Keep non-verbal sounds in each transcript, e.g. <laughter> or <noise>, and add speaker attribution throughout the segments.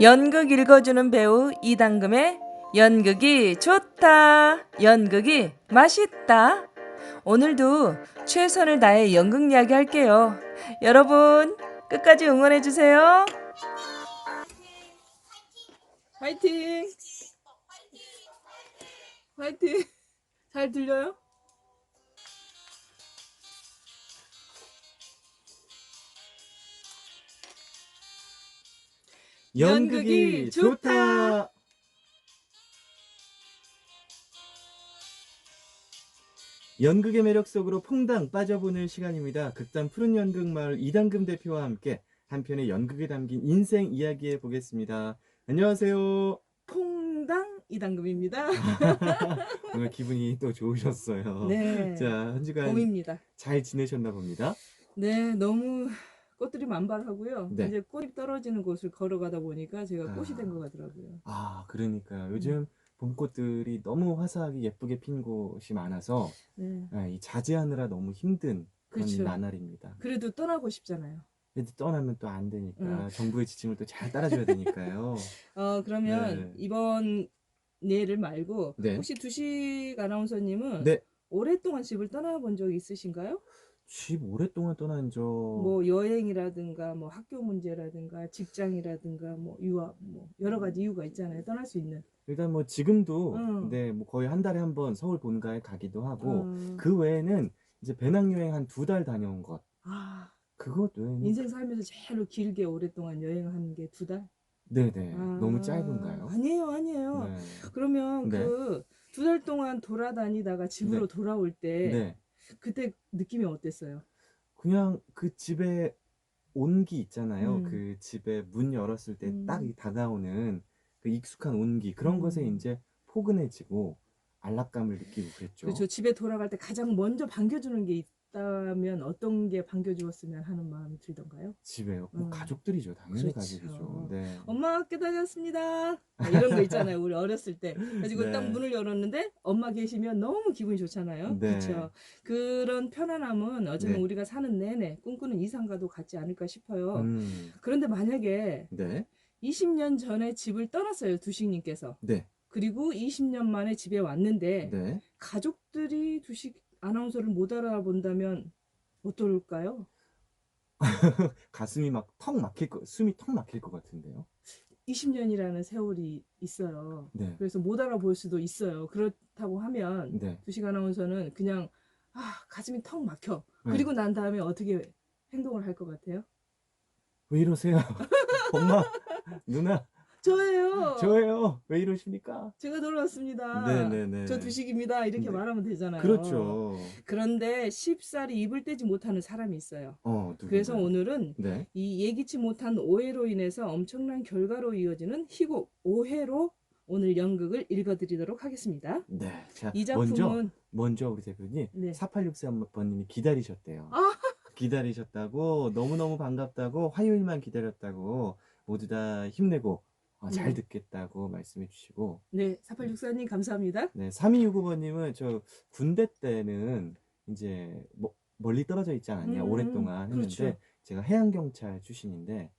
Speaker 1: 연극 읽어주는 배우 이당금의 연극이 좋다. 연극이 맛있다. 오늘도 최선을 다해 연극 이야기 할게요. 여러분, 끝까지 응원해주세요. 화이팅! 화이팅! 잘 들려요? 연극이 좋다.
Speaker 2: 연극의 매력 속으로 퐁당 빠져보는 시간입니다. 극단 푸른 연극 마을 이당금 대표와 함께 한 편의 연극에 담긴 인생 이야기해 보겠습니다. 안녕하세요.
Speaker 1: 퐁당 이당금입니다. <laughs>
Speaker 2: 오늘 기분이 또 좋으셨어요.
Speaker 1: 네.
Speaker 2: 자, 한 주간
Speaker 1: 봄입니다.
Speaker 2: 잘 지내셨나 봅니다.
Speaker 1: 네, 너무 꽃들이 만발하고요.
Speaker 2: 네.
Speaker 1: 이제 꽃이 떨어지는 곳을 걸어가다 보니까 제가 꽃이
Speaker 2: 아.
Speaker 1: 된것 같더라고요.
Speaker 2: 아, 그러니까요. 요즘
Speaker 1: 음.
Speaker 2: 봄꽃들이 너무 화사하게 예쁘게 핀 곳이 많아서
Speaker 1: 네.
Speaker 2: 아, 이 자제하느라 너무 힘든 그런
Speaker 1: 그렇죠.
Speaker 2: 나날입니다.
Speaker 1: 그래도 떠나고 싶잖아요.
Speaker 2: 그래도 떠나면 또 안 되니까
Speaker 1: 음.
Speaker 2: 정부의 지침을 또 잘 따라줘야 되니까요. <laughs>
Speaker 1: 어, 그러면
Speaker 2: 네.
Speaker 1: 이번 예를 말고
Speaker 2: 네.
Speaker 1: 혹시 두식 아나운서님은
Speaker 2: 네.
Speaker 1: 오랫동안 집을 떠나본 적 있으신가요?
Speaker 2: 집 오랫동안 떠난 적
Speaker 1: 뭐 여행이라든가 뭐 학교 문제라든가 직장이라든가 뭐 유학 뭐 여러 가지 이유가 있잖아요. 떠날 수 있는.
Speaker 2: 일단 뭐 지금도
Speaker 1: 음.
Speaker 2: 네, 뭐 거의 한 달에 한 번 서울 본가에 가기도 하고
Speaker 1: 어,
Speaker 2: 그 외에는 이제 배낭여행 한 두 달 다녀온 것
Speaker 1: 아,
Speaker 2: 그것 외에는
Speaker 1: 인생 살면서 제일 길게 오랫동안 여행한 게 두 달?
Speaker 2: 네네
Speaker 1: 아,
Speaker 2: 너무 짧은가요?
Speaker 1: 아니에요, 아니에요.
Speaker 2: 네.
Speaker 1: 그러면
Speaker 2: 네.
Speaker 1: 그두 달 동안 돌아다니다가 집으로
Speaker 2: 네.
Speaker 1: 돌아올 때
Speaker 2: 네.
Speaker 1: 그때 느낌이 어땠어요?
Speaker 2: 그냥 그 집에 온기 있잖아요.
Speaker 1: 음.
Speaker 2: 그 집에 문 열었을 때
Speaker 1: 음.
Speaker 2: 딱 다가오는 그 익숙한 온기 그런
Speaker 1: 음.
Speaker 2: 것에 이제 포근해지고 안락감을 느끼고 그랬죠.
Speaker 1: 그렇죠. 집에 돌아갈 때 가장 먼저 반겨주는 게 있다면 어떤 게 반겨주었으면 하는 마음이 들던가요?
Speaker 2: 집에요. 뭐
Speaker 1: 음.
Speaker 2: 가족들이죠. 당연히
Speaker 1: 그렇죠.
Speaker 2: 가족이죠. 네.
Speaker 1: 엄마 학교 다녔습니다. 막 이런 거 있잖아요. 우리 어렸을 때. 그래가지고
Speaker 2: 네.
Speaker 1: 딱 문을 열었는데 엄마 계시면 너무 기분이 좋잖아요.
Speaker 2: 네.
Speaker 1: 그렇죠. 그런 편안함은 어쩌면
Speaker 2: 네.
Speaker 1: 우리가 사는 내내 꿈꾸는 이상과도 같지 않을까 싶어요.
Speaker 2: 음.
Speaker 1: 그런데 만약에
Speaker 2: 네.
Speaker 1: 20년 전에 집을 떠났어요. 두식님께서.
Speaker 2: 네.
Speaker 1: 그리고 20년 만에 집에 왔는데
Speaker 2: 네.
Speaker 1: 가족들이 두식 아나운서를 못 알아본다면 어떨까요? <laughs>
Speaker 2: 가슴이 막 턱 막힐 거, 숨이 턱 막힐 것 같은데요.
Speaker 1: 20년이라는 세월이 있어요.
Speaker 2: 네.
Speaker 1: 그래서 못 알아볼 수도 있어요. 그렇다고 하면
Speaker 2: 네.
Speaker 1: 두식 아나운서는 그냥 아 가슴이 턱 막혀.
Speaker 2: 네.
Speaker 1: 그리고 난 다음에 어떻게 행동을 할 것 같아요?
Speaker 2: 왜 이러세요? <laughs> 엄마, 누나,
Speaker 1: 저예요.
Speaker 2: 저예요. 왜 이러십니까?
Speaker 1: 제가 놀랐습니다.
Speaker 2: 네네네.
Speaker 1: 저 두식입니다. 이렇게
Speaker 2: 네.
Speaker 1: 말하면 되잖아요.
Speaker 2: 그렇죠.
Speaker 1: 그런데 쉽사리 입을 떼지 못하는 사람이 있어요.
Speaker 2: 어, 누군가요?
Speaker 1: 그래서 오늘은
Speaker 2: 네.
Speaker 1: 이 예기치 못한 오해로 인해서 엄청난 결과로 이어지는 희곡 오해로 오늘 연극을 읽어드리도록 하겠습니다.
Speaker 2: 네. 자,
Speaker 1: 이
Speaker 2: 먼저
Speaker 1: 작품은
Speaker 2: 먼저 우리 대표님
Speaker 1: 네.
Speaker 2: 4863번님이 기다리셨대요.
Speaker 1: 아. <laughs>
Speaker 2: 기다리셨다고 너무너무 반갑다고 화요일만 기다렸다고 모두 다 힘내고 어, 잘
Speaker 1: 네.
Speaker 2: 듣겠다고 말씀해 주시고
Speaker 1: 네, 4864님 감사합니다.
Speaker 2: 네, 3269번님은 저 군대 때는 이제 뭐 멀리 떨어져 있지 않았냐
Speaker 1: 음,
Speaker 2: 오랫동안 했는데
Speaker 1: 그렇죠.
Speaker 2: 제가 해양경찰 출신인데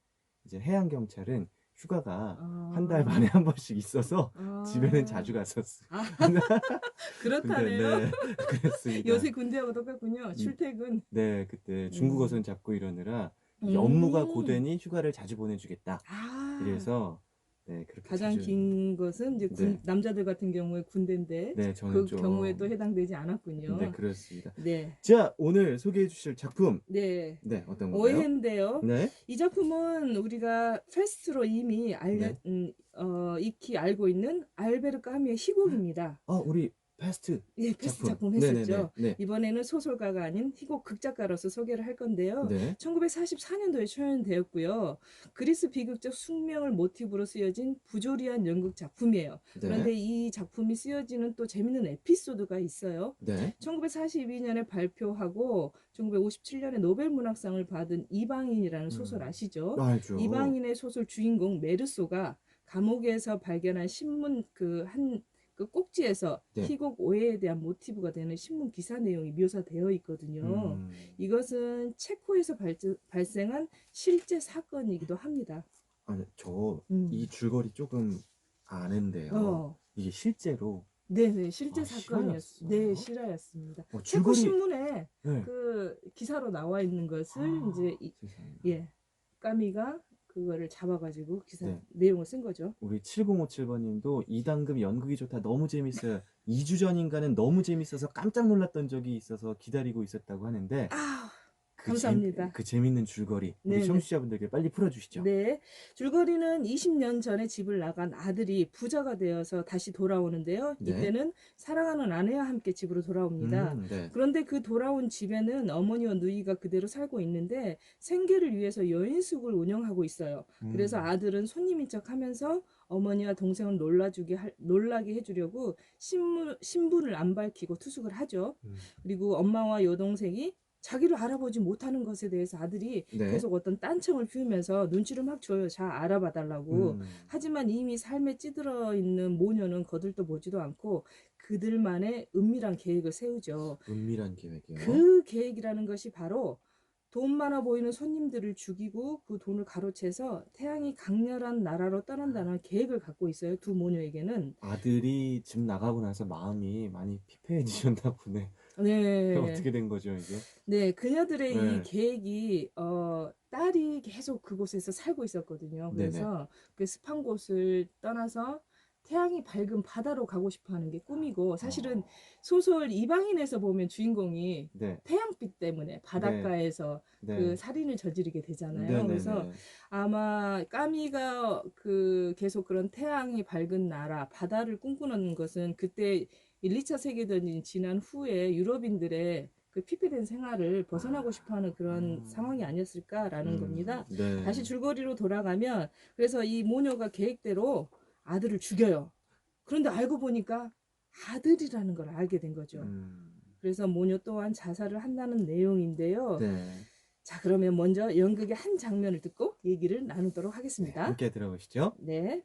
Speaker 2: 이제 해양경찰은 휴가가
Speaker 1: 아.
Speaker 2: 한달 만에 한 번씩 있어서
Speaker 1: 아.
Speaker 2: 집에는 자주 갔었어요.
Speaker 1: 아, <laughs> <laughs> 그렇다네요.
Speaker 2: 네, <laughs> 그랬습니다.
Speaker 1: 요새 군대하고 똑같군요. 출퇴근.
Speaker 2: 네, 그때 중국어선 잡고 이러느라
Speaker 1: 음.
Speaker 2: 업무가 고되니 휴가를 자주 보내주겠다.
Speaker 1: 아,
Speaker 2: 그래서 네 그렇게
Speaker 1: 가장
Speaker 2: 자주-
Speaker 1: 긴 것은 이제 군,
Speaker 2: 네.
Speaker 1: 남자들 같은 경우에 군대인데
Speaker 2: 네
Speaker 1: 그
Speaker 2: 좀
Speaker 1: 경우에도 해당되지 않았군요.
Speaker 2: 네 그렇습니다.
Speaker 1: 네,
Speaker 2: 자 오늘 소개해 주실 작품
Speaker 1: 네.
Speaker 2: 네 어떤 건가요?
Speaker 1: 오해인데요.
Speaker 2: 네,
Speaker 1: 이 작품은 우리가 페스트로 이미 알려,
Speaker 2: 네.
Speaker 1: 음, 어, 익히 알고 있는 알베르 까미의 희곡입니다.
Speaker 2: 어 우리 패스트
Speaker 1: 예, 페스트
Speaker 2: 작품
Speaker 1: 작품, 했었죠.
Speaker 2: 네네네. 네,
Speaker 1: 이번에는 소설가가 아닌 희곡 극작가로서 소개를 할 건데요.
Speaker 2: 네,
Speaker 1: 1944년도에 초연되었고요. 그리스 비극적 숙명을 모티브로 쓰여진 부조리한 연극 작품이에요. 그런데
Speaker 2: 네,
Speaker 1: 이 작품이 쓰여지는 또 재밌는 에피소드가 있어요.
Speaker 2: 네,
Speaker 1: 1942년에 발표하고 1957년에 노벨 문학상을 받은 이방인이라는 소설
Speaker 2: 음.
Speaker 1: 아시죠?
Speaker 2: 알죠.
Speaker 1: 이방인의 소설 주인공 메르소가 감옥에서 발견한 신문 그 한 그 꼭지에서
Speaker 2: 네.
Speaker 1: 희곡 오해에 대한 모티브가 되는 신문 기사 내용이 묘사되어 있거든요.
Speaker 2: 음,
Speaker 1: 이것은 체코에서 발, 발생한 실제 사건이기도 합니다.
Speaker 2: 아니 저이
Speaker 1: 음.
Speaker 2: 줄거리 조금 아는데요.
Speaker 1: 어.
Speaker 2: 이게 실제로
Speaker 1: 네네 실제
Speaker 2: 아,
Speaker 1: 사건이었? 네 실화였습니다.
Speaker 2: 어,
Speaker 1: 체코 신문에
Speaker 2: 네.
Speaker 1: 그 기사로 나와 있는 것을
Speaker 2: 아,
Speaker 1: 이제 이-. 예 까미가 그거를 잡아가지고 기사
Speaker 2: 네.
Speaker 1: 내용을 쓴 거죠.
Speaker 2: 우리 7057번님도 이당금 연극이 좋다 너무 재밌어요. 2주 전인가는 너무 재밌어서 깜짝 놀랐던 적이 있어서 기다리고 있었다고 하는데
Speaker 1: 아
Speaker 2: 그
Speaker 1: 감사합니다.
Speaker 2: 재, 그 재밌는 줄거리 우리
Speaker 1: 네네.
Speaker 2: 청취자분들께 빨리 풀어주시죠.
Speaker 1: 네. 줄거리는 20년 전에 집을 나간 아들이 부자가 되어서 다시 돌아오는데요.
Speaker 2: 네.
Speaker 1: 이때는 사랑하는 아내와 함께 집으로 돌아옵니다.
Speaker 2: 음, 네.
Speaker 1: 그런데 그 돌아온 집에는 어머니와 누이가 그대로 살고 있는데 생계를 위해서 여인숙을 운영하고 있어요. 그래서
Speaker 2: 음.
Speaker 1: 아들은 손님인 척 하면서 어머니와 동생을 놀라주게 할- 놀라게 해주려고 신분, 신분을 안 밝히고 투숙을 하죠.
Speaker 2: 음.
Speaker 1: 그리고 엄마와 여동생이 자기를 알아보지 못하는 것에 대해서 아들이
Speaker 2: 네.
Speaker 1: 계속 어떤 딴청을 피우면서 눈치를 막 줘요. 잘 알아봐 달라고.
Speaker 2: 음.
Speaker 1: 하지만 이미 삶에 찌들어 있는 모녀는 거들떠 보지도 않고 그들만의 은밀한 계획을 세우죠.
Speaker 2: 은밀한 계획이요.
Speaker 1: 그 계획이라는 것이 바로 돈 많아 보이는 손님들을 죽이고 그 돈을 가로채서 태양이 강렬한 나라로 떠난다는 계획을 갖고 있어요. 두 모녀에게는.
Speaker 2: 아들이 집 나가고 나서 마음이 많이 피폐해지셨나 보네.
Speaker 1: 네.
Speaker 2: 어떻게 된 거죠 이게?
Speaker 1: 네, 그녀들의
Speaker 2: 네.
Speaker 1: 이 계획이 어 딸이 계속 그곳에서 살고 있었거든요.
Speaker 2: 네네.
Speaker 1: 그래서 그 습한 곳을 떠나서 태양이 밝은 바다로 가고 싶어 하는 게 꿈이고 사실은
Speaker 2: 어,
Speaker 1: 소설 이방인에서 보면 주인공이
Speaker 2: 네,
Speaker 1: 태양빛 때문에 바닷가에서
Speaker 2: 네.
Speaker 1: 그 살인을 저지르게 되잖아요.
Speaker 2: 네네네.
Speaker 1: 그래서 아마 까미가 그 계속 그런 태양이 밝은 나라 바다를 꿈꾸는 것은 그때 1, 2차 세계대전이 지난 후에 유럽인들의 그 피폐된 생활을 벗어나고 싶어하는 그런
Speaker 2: 음.
Speaker 1: 상황이 아니었을까라는
Speaker 2: 음,
Speaker 1: 겁니다.
Speaker 2: 네.
Speaker 1: 다시 줄거리로 돌아가면 그래서 이 모녀가 계획대로 아들을 죽여요. 그런데 알고 보니까 아들이라는 걸 알게 된 거죠.
Speaker 2: 음,
Speaker 1: 그래서 모녀 또한 자살을 한다는 내용인데요.
Speaker 2: 네.
Speaker 1: 자, 그러면 먼저 연극의 한 장면을 듣고 얘기를 나누도록
Speaker 2: 네,
Speaker 1: 하겠습니다.
Speaker 2: 함께 들어보시죠.
Speaker 1: 네.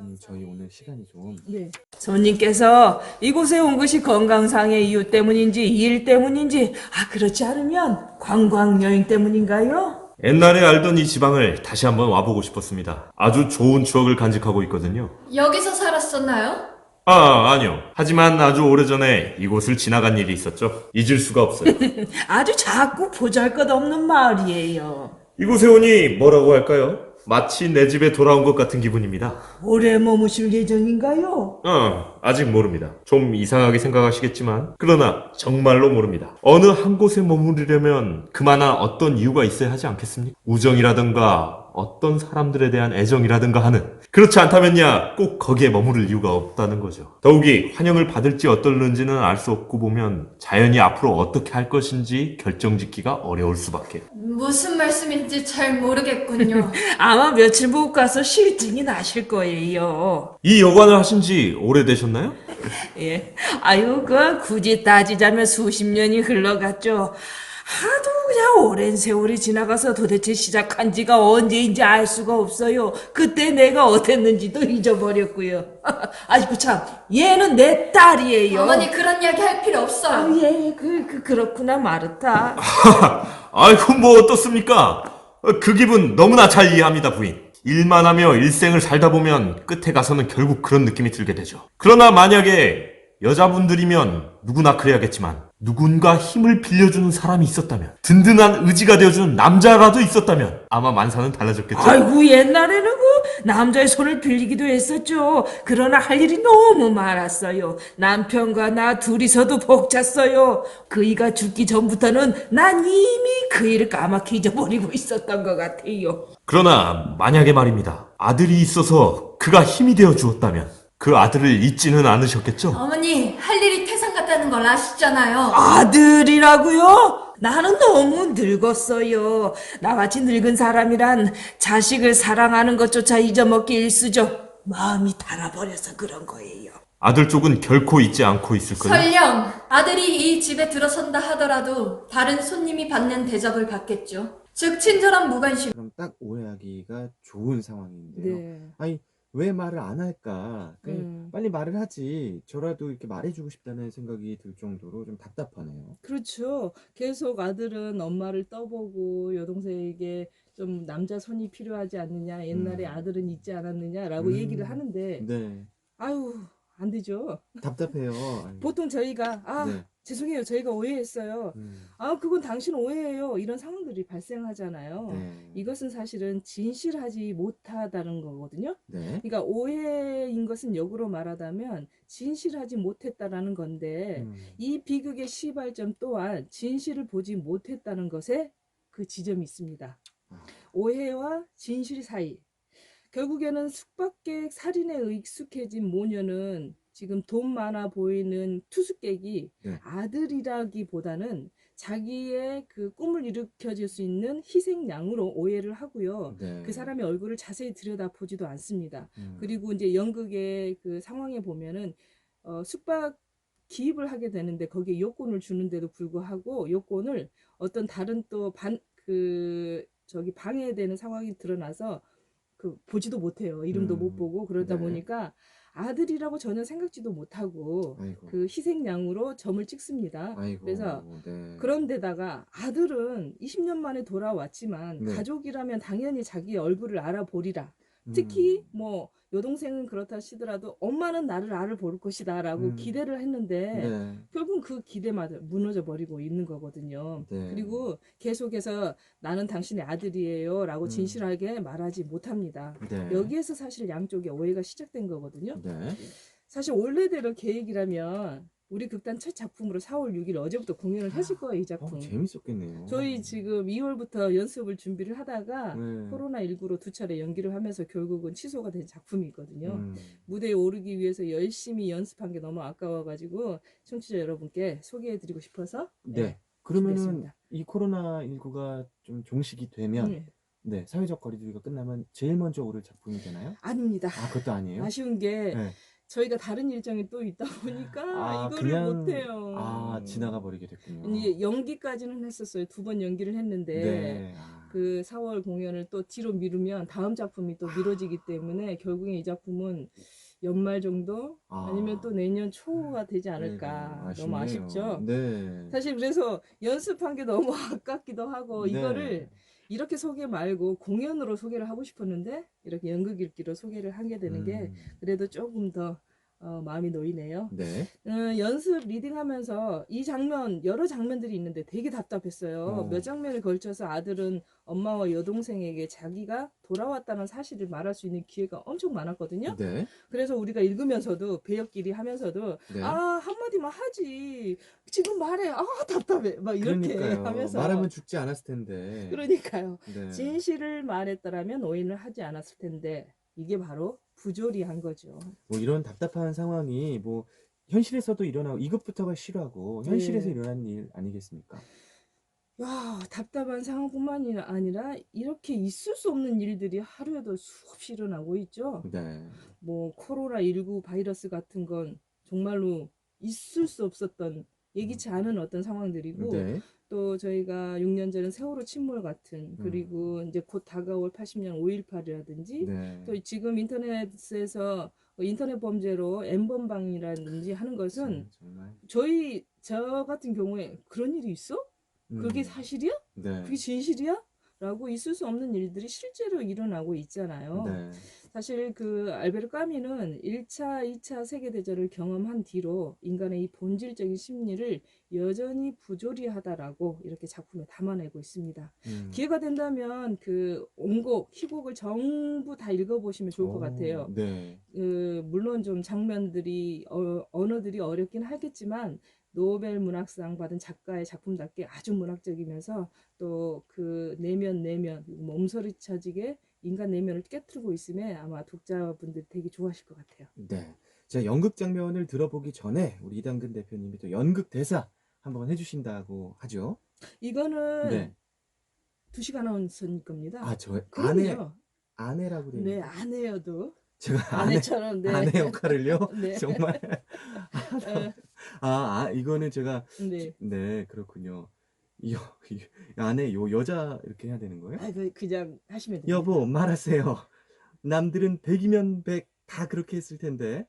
Speaker 2: 음, 저희 오늘 시간이 좀
Speaker 1: 네. 손님께서 이곳에 온 것이 건강상의 이유 때문인지 일 때문인지 아 그렇지 않으면 관광 여행 때문인가요?
Speaker 3: 옛날에 알던 이 지방을 다시 한번 와보고 싶었습니다. 아주 좋은 추억을 간직하고 있거든요.
Speaker 4: 여기서 살았었나요?
Speaker 3: 아, 아니요. 하지만 아주 오래전에 이곳을 지나간 일이 있었죠. 잊을 수가 없어요. <laughs>
Speaker 1: 아주 자꾸 보잘것없는 마을이에요.
Speaker 3: 이곳에 오니 뭐라고 할까요? 마치 내 집에 돌아온 것 같은 기분입니다.
Speaker 1: 오래 머무실 예정인가요?
Speaker 3: 어, 아직 모릅니다. 좀 이상하게 생각하시겠지만, 그러나 정말로 모릅니다. 어느 한 곳에 머무르려면 그만한 어떤 이유가 있어야 하지 않겠습니까? 우정이라든가 어떤 사람들에 대한 애정이라든가 하는 그렇지 않다면야 꼭 거기에 머무를 이유가 없다는 거죠. 더욱이 환영을 받을지 어떨는지는 알 수 없고 보면 자연이 앞으로 어떻게 할 것인지 결정짓기가 어려울 수밖에.
Speaker 4: 무슨 말씀인지 잘 모르겠군요. <laughs>
Speaker 1: 아마 며칠 못 가서 실증이 나실 거예요.
Speaker 3: 이 여관을 하신 지 오래되셨나요? <laughs>
Speaker 1: 예. 아유, 그 굳이 따지자면 수십 년이 흘러갔죠. 하도 그냥 오랜 세월이 지나가서 도대체 시작한 지가 언제인지 알 수가 없어요. 그때 내가 어땠는지도 잊어버렸고요. <laughs> 아이고 참, 얘는 내 딸이에요.
Speaker 4: 어머니 그런 이야기 할 필요
Speaker 1: 아,
Speaker 4: 없어요.
Speaker 1: 예, 그, 그, 그렇구나, 마르타. <laughs>
Speaker 3: 아이고 뭐 어떻습니까? 어, 그 기분 너무나 잘 이해합니다 부인. 일만 하며 일생을 살다 보면 끝에 가서는 결국 그런 느낌이 들게 되죠. 그러나 만약에 여자분들이면 누구나 그래야겠지만 누군가 힘을 빌려주는 사람이 있었다면 든든한 의지가 되어주는 남자라도 있었다면 아마 만사는 달라졌겠죠.
Speaker 1: 아이고, 옛날에는 그 남자의 손을 빌리기도 했었죠. 그러나 할 일이 너무 많았어요. 남편과 나 둘이서도 벅찼어요. 그이가 죽기 전부터는 난 이미 그 일을 까맣게 잊어버리고 있었던 것 같아요.
Speaker 3: 그러나 만약에 말입니다. 아들이 있어서 그가 힘이 되어 주었다면 그 아들을 잊지는 않으셨겠죠?
Speaker 4: 어머니 할 일이 같다는 걸 아시잖아요.
Speaker 1: 아들이라고요? 나는 너무 늙었어요. 나같이 늙은 사람이란 자식을 사랑하는 것조차 잊어먹기 일쑤죠. 마음이 닳아버려서 그런 거예요.
Speaker 3: 아들 쪽은 결코 잊지 않고 있을 거예요.
Speaker 4: 설령 아들이 이 집에 들어선다 하더라도 다른 손님이 받는 대접을 받겠죠. 즉 친절한 무관심.
Speaker 2: 그럼 딱 오해하기가 좋은 상황인데요.
Speaker 1: 네.
Speaker 2: 아니 왜 말을 안 할까? 그냥
Speaker 1: 음.
Speaker 2: 빨리 말을 하지. 저라도 이렇게 말해주고 싶다는 생각이 들 정도로 좀 답답하네요.
Speaker 1: 그렇죠. 계속 아들은 엄마를 떠보고 여동생에게 좀 남자 손이 필요하지 않느냐, 옛날에
Speaker 2: 음.
Speaker 1: 아들은 있지 않았느냐라고
Speaker 2: 음.
Speaker 1: 얘기를 하는데,
Speaker 2: 네.
Speaker 1: 아유, 안 되죠.
Speaker 2: 답답해요.
Speaker 1: 보통 저희가, 아,
Speaker 2: 네.
Speaker 1: 죄송해요. 저희가 오해했어요.
Speaker 2: 음.
Speaker 1: 아, 그건 당신 오해예요. 이런 상황들이 발생하잖아요.
Speaker 2: 네.
Speaker 1: 이것은 사실은 진실하지 못하다는 거거든요.
Speaker 2: 네.
Speaker 1: 그러니까 오해인 것은 역으로 말하자면 진실하지 못했다라는 건데
Speaker 2: 음.
Speaker 1: 이 비극의 시발점 또한 진실을 보지 못했다는 것에 그 지점이 있습니다.
Speaker 2: 아.
Speaker 1: 오해와 진실 사이. 결국에는 숙박객 살인에 익숙해진 모녀는 지금 돈 많아 보이는 투숙객이
Speaker 2: 네.
Speaker 1: 아들이라기보다는 자기의 그 꿈을 일으켜줄 수 있는 희생양으로 오해를 하고요.
Speaker 2: 네.
Speaker 1: 그 사람의 얼굴을 자세히 들여다보지도 않습니다.
Speaker 2: 음.
Speaker 1: 그리고 이제 연극의 그 상황에 보면은 어, 숙박 기입을 하게 되는데 거기에 요건을 주는데도 불구하고 요건을 어떤 다른 또 반 그 저기 방해되는 상황이 드러나서 그 보지도 못해요. 이름도
Speaker 2: 음,
Speaker 1: 못 보고 그러다
Speaker 2: 네.
Speaker 1: 보니까 아들이라고 전혀 생각지도 못하고
Speaker 2: 아이고.
Speaker 1: 그 희생양으로 점을 찍습니다.
Speaker 2: 아이고.
Speaker 1: 그래서
Speaker 2: 네.
Speaker 1: 그런데다가 아들은 20년 만에 돌아왔지만
Speaker 2: 네.
Speaker 1: 가족이라면 당연히 자기의 얼굴을 알아보리라.
Speaker 2: 음.
Speaker 1: 특히 뭐 여동생은 그렇다 치더라도 엄마는 나를 알을 볼 것이다 라고
Speaker 2: 음.
Speaker 1: 기대를 했는데
Speaker 2: 네.
Speaker 1: 결국 그 기대마저 무너져 버리고 있는 거거든요.
Speaker 2: 네.
Speaker 1: 그리고 계속해서 나는 당신의 아들이에요 라고
Speaker 2: 음.
Speaker 1: 진실하게 말하지 못합니다.
Speaker 2: 네.
Speaker 1: 여기에서 사실 양쪽의 오해가 시작된 거거든요.
Speaker 2: 네.
Speaker 1: 사실 원래대로 계획이라면 우리 극단 첫 작품으로 4월 6일 어제부터 공연을 했을 거예요, 이
Speaker 2: 어,
Speaker 1: 작품.
Speaker 2: 재밌었겠네요.
Speaker 1: 저희 지금 2월부터 연습을 준비를 하다가
Speaker 2: 네.
Speaker 1: 코로나19로 두 차례 연기를 하면서 결국은 취소가 된 작품이거든요.
Speaker 2: 음.
Speaker 1: 무대에 오르기 위해서 열심히 연습한 게 너무 아까워가지고 청취자 여러분께 소개해드리고 싶어서
Speaker 2: 네. 그러면은
Speaker 1: 준비했습니다.
Speaker 2: 이 코로나 19가 좀 종식이 되면
Speaker 1: 네.
Speaker 2: 네, 사회적 거리두기가 끝나면 제일 먼저 오를 작품이 되나요?
Speaker 1: 아닙니다.
Speaker 2: 아, 그것도 아니에요?
Speaker 1: 아쉬운 게
Speaker 2: 네.
Speaker 1: 저희가 다른 일정이 또 있다 <laughs> 보니까
Speaker 2: 아,
Speaker 1: 이거를
Speaker 2: 그냥-
Speaker 1: 못해요.
Speaker 2: 아, 지나가 버리게 됐군요.
Speaker 1: 이제 연기까지는 했었어요. 두 번 연기를 했는데
Speaker 2: 네. 아.
Speaker 1: 그 4월 공연을 또 뒤로 미루면 다음 작품이 또 미뤄지기 때문에 결국엔 이 작품은 연말 정도
Speaker 2: 아.
Speaker 1: 아니면 또 내년 초가 되지 않을까
Speaker 2: 아이고,
Speaker 1: 너무
Speaker 2: 아쉽네요.
Speaker 1: 아쉽죠.
Speaker 2: 네.
Speaker 1: 사실 그래서 연습한 게 너무 <laughs> 아깝기도 하고
Speaker 2: 네.
Speaker 1: 이거를 이렇게 소개 말고 공연으로 소개를 하고 싶었는데 이렇게 연극 읽기로 소개를 하게 되는 게
Speaker 2: 음.
Speaker 1: 그래도 조금 더 어, 마음이 놓이네요.
Speaker 2: 네.
Speaker 1: 음, 연습 리딩하면서 이 장면 여러 장면들이 있는데 되게 답답했어요.
Speaker 2: 어.
Speaker 1: 몇 장면을 걸쳐서 아들은 엄마와 여동생에게 자기가 돌아왔다는 사실을 말할 수 있는 기회가 엄청 많았거든요.
Speaker 2: 네.
Speaker 1: 그래서 우리가 읽으면서도 배역끼리 하면서도
Speaker 2: 네.
Speaker 1: 아 한마디만 하지 지금 말해 아 답답해 막 이렇게
Speaker 2: 그러니까요.
Speaker 1: 하면서
Speaker 2: 말하면 죽지 않았을 텐데.
Speaker 1: 그러니까요.
Speaker 2: 네.
Speaker 1: 진실을 말했더라면 오인을 하지 않았을 텐데 이게 바로 부조리한 거죠.
Speaker 2: 뭐 이런 답답한 상황이 뭐 현실에서도 일어나고 이것부터가 싫어하고 현실에서
Speaker 1: 네.
Speaker 2: 일어난 일 아니겠습니까?
Speaker 1: 야, 답답한 상황뿐만이 아니라 이렇게 있을 수 없는 일들이 하루에도 수없이 일어나고 있죠.
Speaker 2: 네.
Speaker 1: 뭐 코로나 19 바이러스 같은 건 정말로 있을 수 없었던 예기치 않은 어떤 상황들이고
Speaker 2: 네.
Speaker 1: 또 저희가 6년 전에 세월호 침몰 같은 그리고 이제 곧 다가올 80년 5.18이라든지
Speaker 2: 네.
Speaker 1: 또 지금 인터넷에서 인터넷 범죄로 N번방이라든지 하는 것은
Speaker 2: 정말
Speaker 1: 저희 저 같은 경우에 그런 일이 있어? 그게
Speaker 2: 음.
Speaker 1: 사실이야?
Speaker 2: 네.
Speaker 1: 그게 진실이야? 라고 있을 수 없는 일들이 실제로 일어나고 있잖아요.
Speaker 2: 네.
Speaker 1: 사실 그 알베르 까미는 1차, 2차 세계대전을 경험한 뒤로 인간의 이 본질적인 심리를 여전히 부조리하다라고 이렇게 작품에 담아내고 있습니다.
Speaker 2: 음.
Speaker 1: 기회가 된다면 그 온곡, 희곡을 전부 다 읽어보시면 좋을 것
Speaker 2: 오,
Speaker 1: 같아요.
Speaker 2: 네.
Speaker 1: 그 물론 좀 장면들이 어, 언어들이 어렵긴 하겠지만 노벨 문학상 받은 작가의 작품답게 아주 문학적이면서 또 그 내면 내면 몸서리 쳐지게 인간 내면을 깨뜨리고 있음에 아마 독자분들이 되게 좋아하실 것 같아요.
Speaker 2: 네. 자, 연극 장면을 들어보기 전에 우리 이당근 대표님이 또 연극 대사 한번 해주신다고 하죠.
Speaker 1: 이거는
Speaker 2: 네.
Speaker 1: 두 시간 아나운서일 겁니다.
Speaker 2: 아, 저 아내
Speaker 1: 그럼요.
Speaker 2: 아내라고 되어
Speaker 1: 네, 아내여도
Speaker 2: 제가 아내
Speaker 1: 아내처럼 네.
Speaker 2: 아내 역할을요? <laughs>
Speaker 1: 네.
Speaker 2: 정말
Speaker 1: 어, <laughs>
Speaker 2: 아, 아, 이거는 제가
Speaker 1: 네.
Speaker 2: 네, 그렇군요. 이, 여- 이 아내 요 여자 이렇게 해야 되는 거예요?
Speaker 1: 아, 그 그냥 하시면 돼요.
Speaker 2: 여보, 말하세요. 남들은 백이면 백 다 그렇게 했을 텐데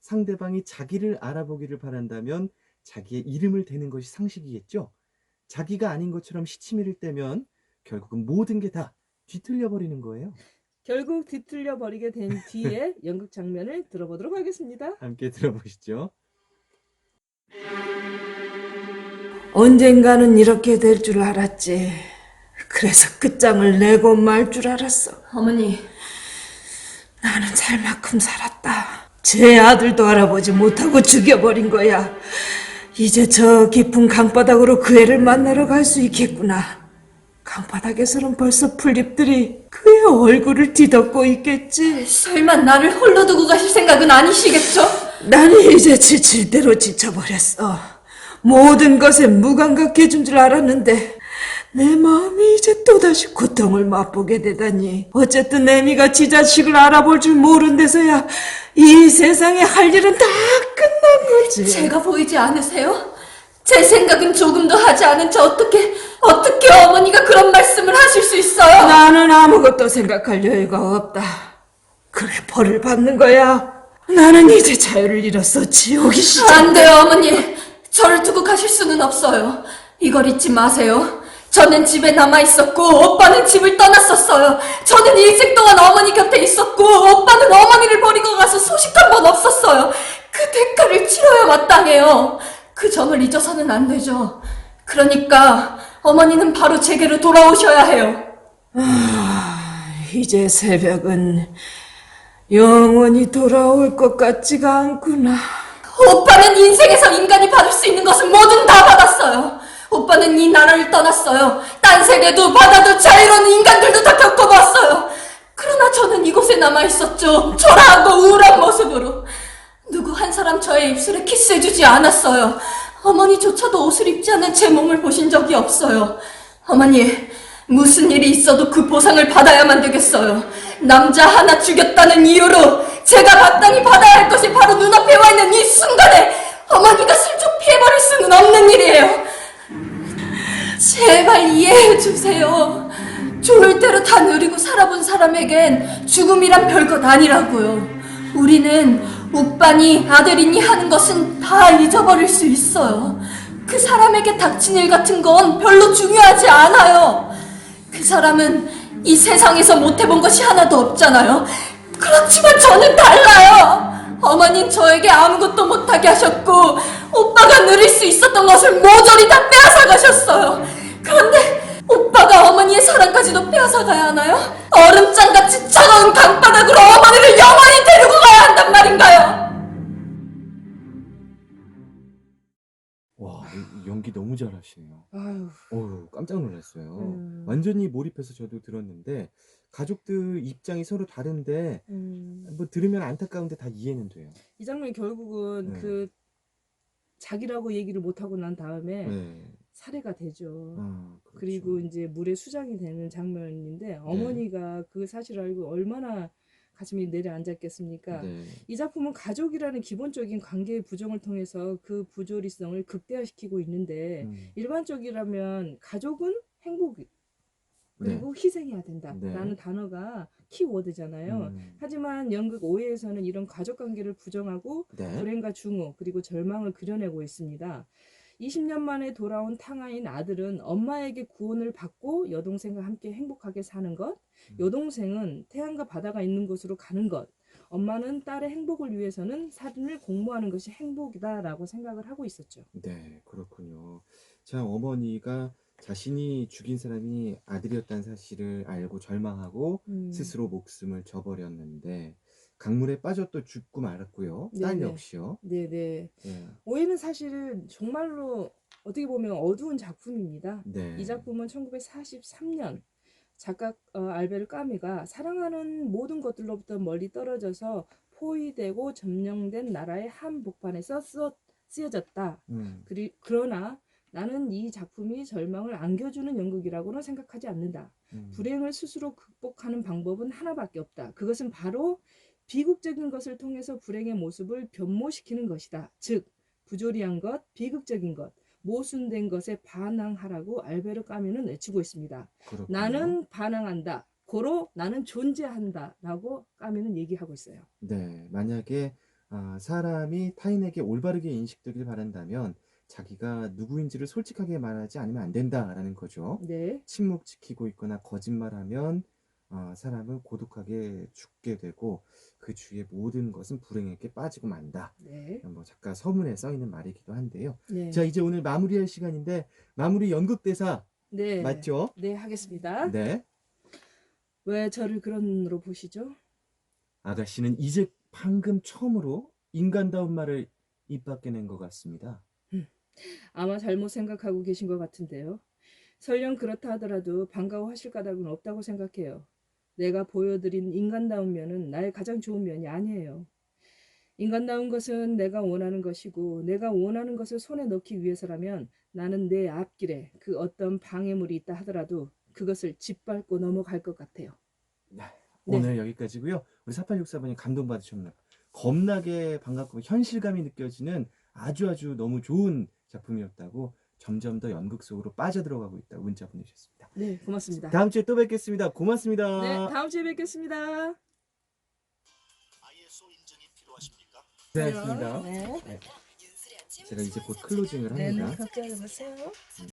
Speaker 2: 상대방이 자기를 알아보기를 바란다면 자기의 이름을 대는 것이 상식이겠죠. 자기가 아닌 것처럼 시치미를 떼면 결국은 모든 게 다 뒤틀려 버리는 거예요.
Speaker 1: 결국 뒤틀려 버리게 된 <laughs> 뒤에 연극 장면을 들어보도록 하겠습니다.
Speaker 2: 함께 들어보시죠.
Speaker 1: 언젠가는 이렇게 될 줄 알았지. 그래서 끝장을 내고 말 줄 알았어.
Speaker 4: 어머니,
Speaker 1: 나는 살 만큼 살았다. 제 아들도 알아보지 못하고 죽여버린 거야. 이제 저 깊은 강바닥으로 그 애를 만나러 갈 수 있겠구나. 강바닥에서는 벌써 풀잎들이 그의 얼굴을 뒤덮고 있겠지.
Speaker 4: 설마 나를 홀로 두고 가실 생각은 아니시겠죠?
Speaker 1: 나는 이제 지칠 대로 지쳐버렸어. 모든 것에 무감각해진 줄 알았는데 내 마음이 이제 또다시 고통을 맛보게 되다니. 어쨌든 내미가 지 자식을 알아볼 줄 모른 데서야 이 세상에 할 일은 다 끝난 거지.
Speaker 4: 제가 보이지 않으세요? 제 생각은 조금도 하지 않은 저 어떻게, 어떻게 어머니가 그런 말씀을 하실 수 있어요?
Speaker 1: 나는 아무것도 생각할 여유가 없다. 그래 벌을 받는 거야. 나는 이제 자유를 잃었어. 지옥이 시작.
Speaker 4: 안 돼요, 어머니. 저를 두고 가실 수는 없어요. 이걸 잊지 마세요. 저는 집에 남아 있었고, 오빠는 집을 떠났었어요. 저는 일생 동안 어머니 곁에 있었고, 오빠는 어머니를 버리고 가서 소식 한 번 없었어요. 그 대가를 치러야 마땅해요. 그 점을 잊어서는 안 되죠. 그러니까, 어머니는 바로 제게로 돌아오셔야 해요.
Speaker 1: 이제 새벽은 영원히 돌아올 것 같지가 않구나.
Speaker 4: 오빠는 인생에서 인간이 받을 수 있는 것은 뭐든 다 받았어요. 오빠는 이 나라를 떠났어요. 딴 세계도 바다도 자유로운 인간들도 다 겪어봤어요. 그러나 저는 이곳에 남아있었죠. 초라하고 우울한 모습으로. 누구 한 사람 저의 입술에 키스해주지 않았어요. 어머니조차도 옷을 입지 않은 제 몸을 보신 적이 없어요. 어머니, 무슨 일이 있어도 그 보상을 받아야만 되겠어요. 남자 하나 죽였다는 이유로 제가 마땅히 받아야 할 것이 바로 눈앞에 와 있는 이 순간에 어머니가 슬쩍 피해버릴 수는 없는 일이에요. 제발 이해해 주세요. 좋을 대로 다 누리고 살아본 사람에겐 죽음이란 별것 아니라고요. 우리는 오빠니 아들이니 하는 것은 다 잊어버릴 수 있어요. 그 사람에게 닥친 일 같은 건 별로 중요하지 않아요. 그 사람은 이 세상에서 못해본 것이 하나도 없잖아요. 그렇지만 저는 달라요. 어머님 저에게 아무것도 못하게 하셨고 오빠가 누릴 수 있었던 것을 모조리 다 빼앗아 가셨어요. 그런데 오빠가 어머니의 사랑까지도 빼앗아 가야 하나요? 얼음장같이 차가운 강바닥으로 어머니를 영원히 데리고 가야 한단 말인가요?
Speaker 2: 와, 이- 연기 너무 잘하시네요.
Speaker 1: 아유,
Speaker 2: 어우, 깜짝 놀랐어요.
Speaker 1: 음.
Speaker 2: 완전히 몰입해서 저도 들었는데 가족들 입장이 서로 다른데
Speaker 1: 음,
Speaker 2: 뭐 들으면 안타까운데 다 이해는 돼요.
Speaker 1: 이 장면이 결국은
Speaker 2: 네.
Speaker 1: 그 자기라고 얘기를 못 하고 난 다음에
Speaker 2: 네.
Speaker 1: 살해가 되죠.
Speaker 2: 아, 그렇죠.
Speaker 1: 그리고 이제 물에 수장이 되는 장면인데 어머니가 그 사실을 알고 얼마나 가슴이 내려앉았겠습니까?
Speaker 2: 네.
Speaker 1: 이 작품은 가족이라는 기본적인 관계의 부정을 통해서 그 부조리성을 극대화시키고 있는데
Speaker 2: 음,
Speaker 1: 일반적이라면 가족은 행복 그리고 희생해야 된다라는
Speaker 2: 네.
Speaker 1: 단어가 키워드잖아요.
Speaker 2: 음,
Speaker 1: 하지만 연극 오해에서는 이런 가족 관계를 부정하고
Speaker 2: 네.
Speaker 1: 불행과 중후 그리고 절망을 그려내고 있습니다. 20년 만에 돌아온 탕아인 아들은 엄마에게 구원을 받고 여동생과 함께 행복하게 사는 것,
Speaker 2: 음.
Speaker 1: 여동생은 태양과 바다가 있는 곳으로 가는 것, 엄마는 딸의 행복을 위해서는 살인을 공모하는 것이 행복이다라고 생각을 하고 있었죠.
Speaker 2: 네, 그렇군요. 자, 어머니가 자신이 죽인 사람이 아들이었다는 사실을 알고 절망하고
Speaker 1: 음.
Speaker 2: 스스로 목숨을 저버렸는데 강물에 빠져 또 죽고 말았고요. 딸
Speaker 1: 네네.
Speaker 2: 역시요.
Speaker 1: 네네.
Speaker 2: 네.
Speaker 1: 오해는 사실은 정말로 어떻게 보면 어두운 작품입니다.
Speaker 2: 네.
Speaker 1: 이 작품은 1943년 작가 어, 알베르 까미가 사랑하는 모든 것들로부터 멀리 떨어져서 포위되고 점령된 나라의 한 복판에서 쓰어, 쓰여졌다.
Speaker 2: 음,
Speaker 1: 그리, 그러나 나는 이 작품이 절망을 안겨주는 연극이라고는 생각하지 않는다.
Speaker 2: 음.
Speaker 1: 불행을 스스로 극복하는 방법은 하나밖에 없다. 그것은 바로 비극적인 것을 통해서 불행의 모습을 변모시키는 것이다. 즉, 부조리한 것, 비극적인 것, 모순된 것에 반항하라고 알베르 까미는 외치고 있습니다.
Speaker 2: 그렇군요.
Speaker 1: 나는 반항한다. 고로 나는 존재한다라고 까미는 얘기하고 있어요.
Speaker 2: 네, 만약에 아, 사람이 타인에게 올바르게 인식되길 바란다면 자기가 누구인지를 솔직하게 말하지 않으면 안 된다라는 거죠.
Speaker 1: 네.
Speaker 2: 침묵 지키고 있거나 거짓말하면 아, 사람은 고독하게 죽게 되고 그 주위의 모든 것은 불행에게 빠지고 만다.
Speaker 1: 네.
Speaker 2: 뭐 작가 서문에 써 있는 말이기도 한데요.
Speaker 1: 네.
Speaker 2: 자, 이제 오늘 마무리할 시간인데 마무리 연극 대사
Speaker 1: 네.
Speaker 2: 맞죠?
Speaker 1: 네, 하겠습니다.
Speaker 2: 네.
Speaker 1: 왜 저를 그런 눈으로 보시죠?
Speaker 2: 아가씨는 이제 방금 처음으로 인간다운 말을 입 밖에 낸 것 같습니다.
Speaker 1: 아마 잘못 생각하고 계신 것 같은데요. 설령 그렇다 하더라도 반가워하실 까닭은 없다고 생각해요. 내가 보여드린 인간다운 면은 나의 가장 좋은 면이 아니에요. 인간다운 것은 내가 원하는 것이고 내가 원하는 것을 손에 넣기 위해서라면 나는 내 앞길에 그 어떤 방해물이 있다 하더라도 그것을 짓밟고 넘어갈 것 같아요. 네.
Speaker 2: 오늘 여기까지고요. 우리 4864번님 감동받으셨나요? 겁나게 반갑고 현실감이 느껴지는 아주 아주 너무 좋은 작품이었다고 점점 더 연극 속으로 빠져들어가고 있다고 문자 보내주셨습니다.
Speaker 1: 네, 고맙습니다.
Speaker 2: 다음 주에 또 뵙겠습니다. 고맙습니다.
Speaker 1: 네, 다음 주에 뵙겠습니다.
Speaker 5: ISO 인증이 필요하십니까?
Speaker 2: 네.
Speaker 1: 네.
Speaker 2: 제가 이제 곧 클로징을
Speaker 1: 네,
Speaker 2: 합니다.
Speaker 1: 네, 걱정하지 마세요.